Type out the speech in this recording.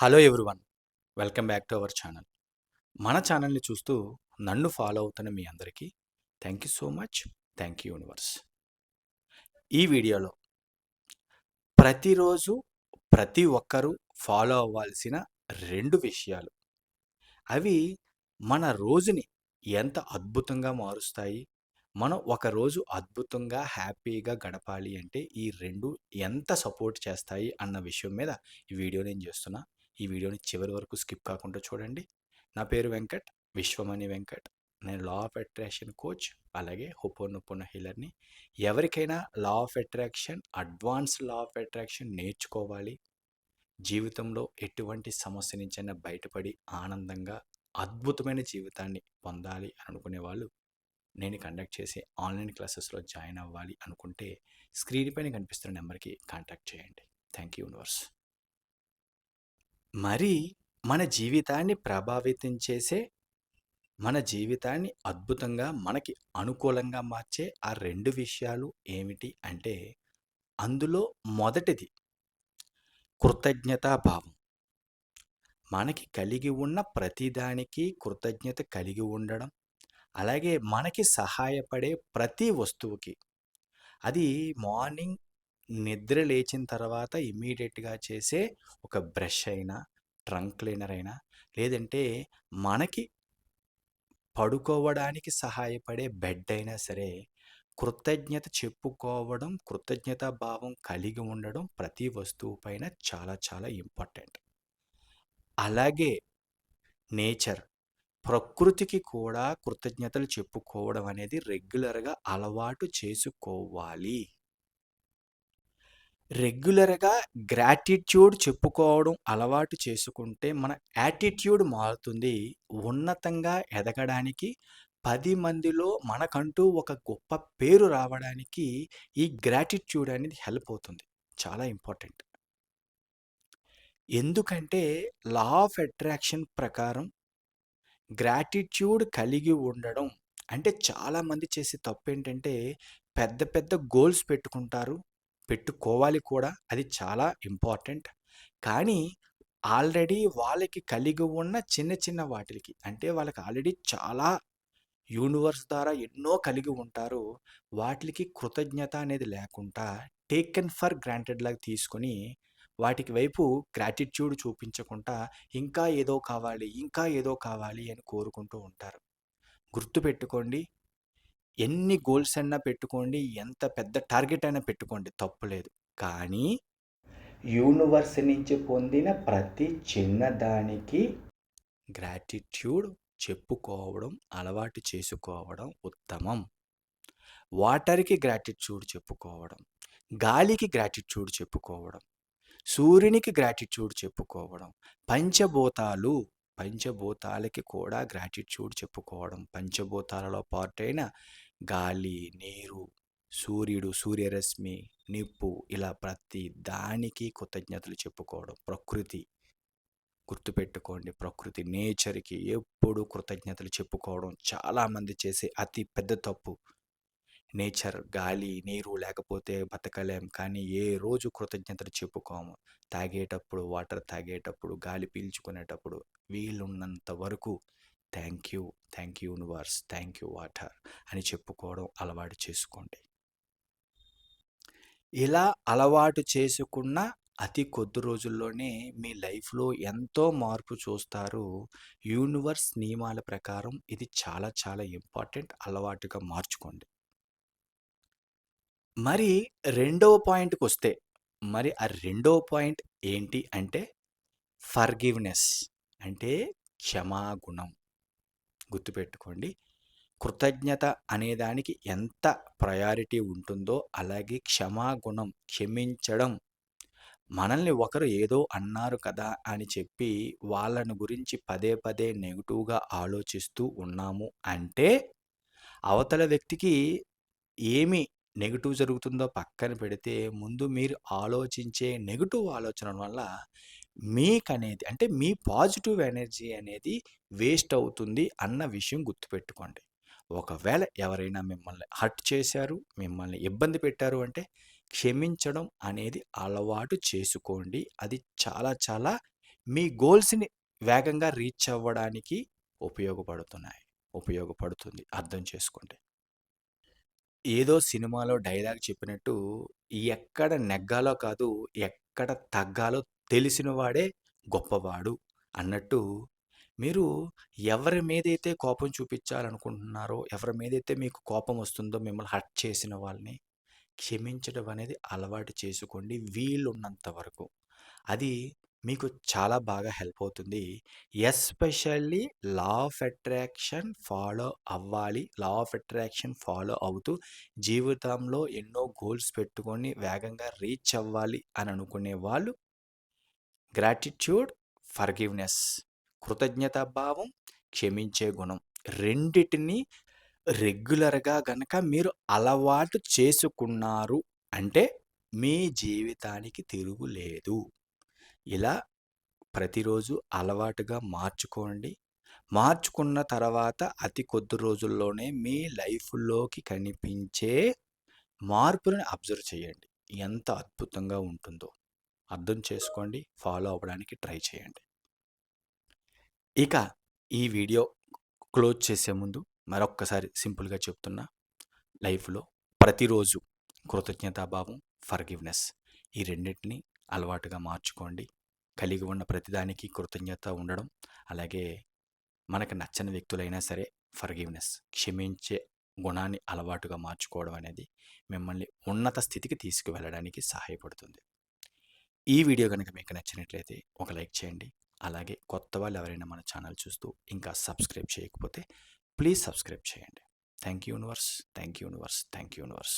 Hello everyone. Welcome back to our channel. మన ఛానల్ని చూస్తూ నన్ను ఫాలో అవుతున్న మీ అందరికీ thank you so much. Thank you universe. ఈ వీడియోలో ప్రతిరోజు ప్రతి ఒక్కరూ ఫాలో అవ్వాల్సిన రెండు విషయాలు. అవి మన రోజుని ఎంత అద్భుతంగా మారుస్తాయి మనం ఒక రోజు అద్భుతంగా హ్యాపీగా గడపాలి అంటే ఈ రెండు ఎంత సపోర్ట్ చేస్తాయి అన్న విషయం మీద ఈ వీడియో నేను చేస్తున్నా. ఈ వీడియోని చివరి వరకు స్కిప్ కాకుండా చూడండి. నా పేరు వెంకట్ విశ్వమణి వెంకట్. నేను లా ఆఫ్ అట్రాక్షన్ కోచ్ అలాగే హుపోనొప్పున హీలర్ని. ఎవరికైనా law of attraction advance law of attraction నేర్చుకోవాలి. జీవితంలో ఎటువంటి సమస్య నుంచైనా బయటపడి ఆనందంగా అద్భుతమైన జీవితాన్ని పొందాలి అని అనుకునే వాళ్ళు నేను కండక్ట్ చేసే ఆన్లైన్ క్లాసెస్లో జాయిన్ అవ్వాలి అనుకుంటే స్క్రీన్ పైన కనిపిస్తున్న నెంబర్కి కాంటాక్ట్ చేయండి. Thank you universe. మరి మన జీవితాన్ని ప్రభావితం చేసే మన జీవితాన్ని అద్భుతంగా మనకి అనుకూలంగా మార్చే ఆ రెండు విషయాలు ఏమిటి అంటే అందులో మొదటిది కృతజ్ఞతాభావం. మనకి కలిగి ఉన్న ప్రతిదానికి కృతజ్ఞత కలిగి ఉండడం అలాగే మనకి సహాయపడే ప్రతి వస్తువుకి. అది మార్నింగ్ నిద్ర లేచిన తర్వాత ఇమీడియట్గా చేసే ఒక బ్రష్ అయినా ట్రంక్ క్లీనర్ అయినా లేదంటే మనకి పడుకోవడానికి సహాయపడే బెడ్ అయినా సరే కృతజ్ఞత చెప్పుకోవడం కృతజ్ఞత భావం కలిగి ఉండడం ప్రతి వస్తువు పైన చాలా చాలా ఇంపార్టెంట్. అలాగే నేచర్. ప్రకృతికి కూడా కృతజ్ఞతలు చెప్పుకోవడం అనేది రెగ్యులర్గా అలవాటు చేసుకోవాలి. రెగ్యులర్గా గ్రాటిట్యూడ్ చెప్పుకోవడం అలవాటు చేసుకుంటే మన యాటిట్యూడ్ మారుతుంది. ఉన్నతంగా ఎదగడానికి పది మందిలో మనకంటూ ఒక గొప్ప పేరు రావడానికి ఈ గ్రాటిట్యూడ్ అనేది హెల్ప్ అవుతుంది. చాలా ఇంపార్టెంట్. ఎందుకంటే లా ఆఫ్ అట్రాక్షన్ ప్రకారం గ్రాటిట్యూడ్ కలిగి ఉండడం అంటే చాలామంది చేసే తప్పు ఏంటంటే పెద్ద పెద్ద గోల్స్ పెట్టుకుంటారు. పెట్టుకోవాలి కూడా. అది చాలా ఇంపార్టెంట్. కానీ ఆల్రెడీ వాళ్ళకి కలిగి ఉన్న చిన్న చిన్న వాటికి అంటే వాళ్ళకి ఆల్రెడీ చాలా యూనివర్స్ ద్వారా ఎన్నో కలిగి ఉంటారు. వాటికి కృతజ్ఞత అనేది లేకుండా టేకెన్ ఫర్ గ్రాంటెడ్ లాగా తీసుకొని వాటికి వైపు గ్రాటిట్యూడ్ చూపించకుండా ఇంకా ఏదో కావాలి ఇంకా ఏదో కావాలి అని కోరుకుంటూ ఉంటారు. గుర్తుపెట్టుకోండి ఎన్ని గోల్స్ అయినా పెట్టుకోండి ఎంత పెద్ద టార్గెట్ అయినా పెట్టుకోండి తప్పులేదు కానీ యూనివర్స్ నుంచి పొందిన ప్రతి చిన్నదానికి గ్రాటిట్యూడ్ చెప్పుకోవడం అలవాటు చేసుకోవడం ఉత్తమం. వాటర్కి గ్రాటిట్యూడ్ చెప్పుకోవడం గాలికి గ్రాటిట్యూడ్ చెప్పుకోవడం సూర్యునికి గ్రాటిట్యూడ్ చెప్పుకోవడం పంచభూతాలు పంచభూతాలకి కూడా గ్రాటిట్యూడ్ చెప్పుకోవడం. పంచభూతాలలో పార్ట్ అయిన గాలి నీరు సూర్యుడు సూర్యరశ్మి నిప్పు ఇలా ప్రతి దానికి కృతజ్ఞతలు చెప్పుకోవడం. ప్రకృతి గుర్తుపెట్టుకోండి. ప్రకృతి నేచర్కి ఎప్పుడు కృతజ్ఞతలు చెప్పుకోవడం. చాలామంది చేసే అతి పెద్ద తప్పు నేచర్ గాలి నీరు లేకపోతే బతకలేం. కానీ ఏ రోజు కృతజ్ఞతలు చెప్పుకోము. తాగేటప్పుడు వాటర్ తాగేటప్పుడు గాలి పీల్చుకునేటప్పుడు వీలున్నంత వరకు thank you thank you universe thank you water అని చెప్పుకోవడం అలవాటు చేసుకోండి. ఇలా అలవాటు చేసుకున్న అతి కొద్ది రోజుల్లోనే మీ లైఫ్లో ఎంతో మార్పు చూస్తారు. యూనివర్స్ నియమాల ప్రకారం ఇది చాలా చాలా ఇంపార్టెంట్ అలవాటుగా మార్చుకోండి. మరి రెండవ పాయింట్కి వస్తే మరి ఆ రెండవ పాయింట్ ఏంటి అంటే ఫర్గివ్నెస్ అంటే క్షమాగుణం. గుర్తుపెట్టుకోండి. కృతజ్ఞత అనేదానికి ఎంత ప్రయారిటీ ఉంటుందో అలాగే క్షమాగుణం క్షమించడం. మనల్ని ఒకరు ఏదో అన్నారు కదా అని చెప్పి వాళ్ళని గురించి పదే పదే నెగిటివ్గా ఆలోచిస్తూ ఉన్నాము అంటే అవతల వ్యక్తికి ఏమి నెగిటివ్ జరుగుతుందో పక్కన పెడితే ముందు మీరు ఆలోచించే నెగిటివ్ ఆలోచన వల్ల మీకనేది అంటే మీ పాజిటివ్ ఎనర్జీ అనేది వేస్ట్ అవుతుంది అన్న విషయం గుర్తుపెట్టుకోండి ఒకవేళ ఎవరైనా మిమ్మల్ని హర్ట్ చేశారు మిమ్మల్ని ఇబ్బంది పెట్టారు అంటే క్షమించడం అనేది అలవాటు చేసుకోండి అది చాలా చాలా మీ గోల్స్‌ని వేగంగా రీచ్ అవ్వడానికి ఉపయోగపడుతున్నాయి. ఉపయోగపడుతుంది. అర్థం చేసుకోండి. ఏదో సినిమాలో డైలాగ్ చెప్పినట్టు ఎక్కడ నెగ్గాలో కాదు, ఎక్కడ తగ్గాలో తెలిసిన వాడే గొప్పవాడు అన్నట్టు మీరు ఎవరి మీదైతే కోపం చూపించాలనుకుంటున్నారో, ఎవరి మీదైతే మీకు కోపం వస్తుందో మిమ్మల్ని హర్ట్ చేసిన వాళ్ళని క్షమించడం అనేది అలవాటు చేసుకోండి వీలున్నంత వరకు. అది మీకు చాలా బాగా హెల్ప్ అవుతుంది. Especially law of attraction follow అవ్వాలి. లా ఆఫ్ అట్రాక్షన్ ఫాలో అవుతూ జీవితంలో ఎన్నో గోల్స్ పెట్టుకొని వేగంగా రీచ్ అవ్వాలి అని అనుకునే వాళ్ళు గ్రాటిట్యూడ్, ఫర్‌గివ్‌నెస్ కృతజ్ఞతాభావం, క్షమించే గుణం రెండిటిని రెగ్యులర్‌గా గనక మీరు అలవాటు చేసుకున్నారు అంటే మీ జీవితానికి తిరుగులేదు. ఇలా ప్రతిరోజు అలవాటుగా మార్చుకోండి. మార్చుకున్న తర్వాత అతి కొద్ది రోజుల్లోనే మీ లైఫ్‌లోకి కనిపించే మార్పులను అబ్జర్వ్ చేయండి. ఎంత అద్భుతంగా ఉంటుందో. అర్థం చేసుకోండి. ఫాలో అవ్వడానికి ట్రై చేయండి. ఇక ఈ వీడియో క్లోజ్ చేసే ముందు మరొక్కసారి సింపుల్‌గా చెప్తున్నా. లైఫ్‌లో ప్రతిరోజు కృతజ్ఞతాభావం, ఫర్‌గివ్‌నెస్ ఈ రెండింటిని అలవాటుగా మార్చుకోండి. కలిగి ఉన్న ప్రతిదానికి కృతజ్ఞత ఉండడం, అలాగే మనకు నచ్చని వ్యక్తులైనా సరే ఫర్‌గివ్‌నెస్ క్షమించే గుణాన్ని అలవాటుగా మార్చుకోవడం అనేది మిమ్మల్ని ఉన్నత స్థితికి తీసుకువెళ్ళడానికి సహాయపడుతుంది. ఈ వీడియో కనుక మీకు నచ్చినట్లయితే ఒక లైక్ చేయండి. అలాగే కొత్త వాళ్ళు ఎవరైనా మన ఛానల్ చూస్తూ ఇంకా సబ్స్క్రైబ్ చేయకపోతే ప్లీజ్ సబ్స్క్రైబ్ చేయండి. Thank you universe. Thank you universe. Thank you universe.